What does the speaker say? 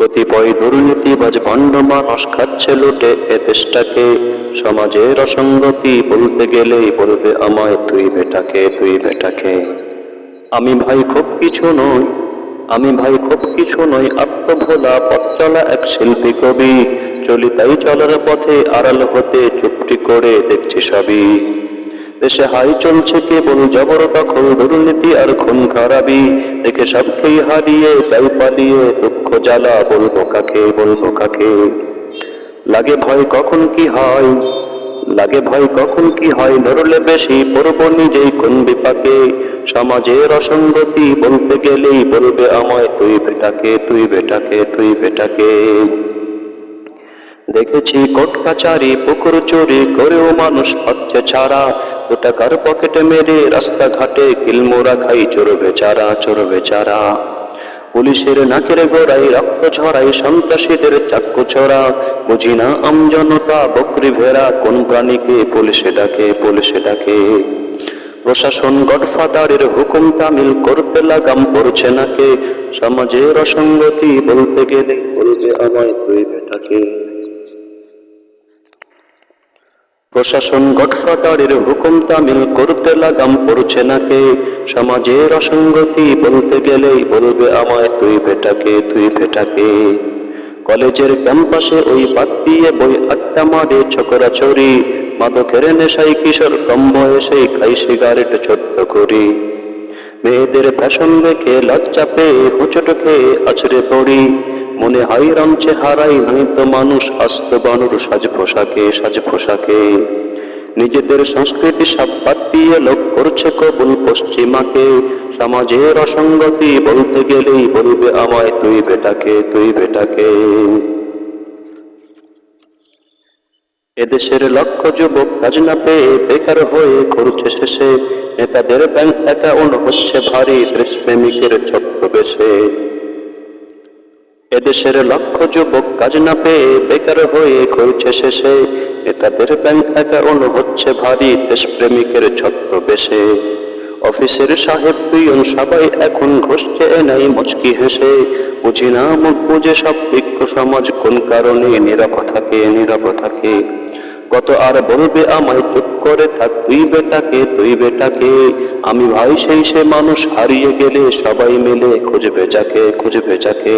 কতিপয় দুর্নীতিবাজ ভণ্ড মানুষ খাচ্ছে লুটে, এ দেশটাকে সমাজের অসঙ্গতি বলতে গেলেই বলবে আমায় তুই বেটাকে তুই বেটাকে। আমি ভাই খুব কিছু নই, আমি ভাই খুব কিছু নই, আত্মভোলা পথ চলা এক শিল্পী কবি। চলি তাই চলার পথে আড়াল হতে চুপটি করে দেখছি সবই। দেশে হাই চলছে কেবল জবর দখল দুর্নীতি আর খুন খারাপি দেখে সবকেই হারিয়ে যাই পালিয়ে দুঃখ জ্বালা বলব কাকে বলব কাকে? লাগে ভয় কখন কি হয়? লাগে ভয় কখন কি হয়? নরলে বেশি পড়ব নিজেই কোন বিপাকে? সমাজের অসঙ্গতি বলতে গেলেই বলবে আমায়, তুই বেটাকে তুই বেটাকে তুই বেটাকে। দেখেছি কোট কাচারি, পুকুর চুরি করেও মানুষ পাচ্ছে ছাড়া। টাকার পকেটে মেরে রাস্তাঘাটে কিলমোরা খাই চোর বেচারা চোর বেচারা। পুলিশের নাকের গোড়াই রক্ত ঝরাই সন্ত্রাসীদের চাক্কু ছড়া। বুঝি না আমজনতা, বকরি ভেড়া, কোন প্রাণীকে পুলিশে ডাকে পুলিশে ডাকে। প্রশাসন গডফাদারের হুকুম তামিল করতে লাগাম পড়ছে নাকে। সমাজের অসঙ্গতি বলতে গেলে বলবে আমায় তুই বেটাকে। প্রশাসন গডফাদারের হুকুম তামিল করতে লাগাম পড়ছে নাকে। সমাজের অসঙ্গতি বলতে গেলেই বলবে আমায় তুই বেটাকে তুই বেটাকে। কলেজের ক্যাম্পাসে ওই বাদ দিয়ে বই আড্ডা মারে ছোকরা চড়ি মাদকের নেশাই কিশোর কম বয়সেই খাই সিগারেট ছোট্ট করি। মেয়েদের ফ্যাশন দেখে লজ্জা পেয়ে হুচট খেয়ে আছড়ে পড়ি। মনে হয় রঞ্চে হারাই নাই তো মানুষ আস্ত বানুর সাজ পোশাকে সাজ পোশাকে। নিজেদের সংস্কৃতি সব দিয়ে লোক করছে কবুল পশ্চিমাকে। সমাজের অসঙ্গতি বলতে গেলেই বলবে আমায় তুই বেটাকে তুই বেটাকে। এদেশের লক্ষ যুবক কাজ না পেয়ে বেকার হয়ে ঘুরছে শেষে। নেতাদের ব্যাংক অ্যাকাউন্ট হচ্ছে ভারী, দেশপ্রেমিকের ছদ্মবেশে এদেশের লক্ষ যুবক কাজ না পেয়ে বেকার হয়ে ঘুরছে শেষে। নেতাদের ব্যাংক অ্যাকাউন্ট হচ্ছে ভারী, দেশপ্রেমিকের ছদ্মবেশে অফিসের সাহেব পিয়ন সবাই এখন ঘষছে নাই মুচকি হেসে। বুঝি না মুখ বুঝে সব বিজ্ঞ সমাজ কোন কারণে নিরাপদ থাকে নিরাপদ থাকে। কত আর বলবে আমায় চুপ করে থাক তুই বেটাকে তুই বেটাকে। আমি ভাই সেই সে মানুষ, হারিয়ে গেলে সবাই মিলে খুঁজবে যাকে খুঁজবে যাকে।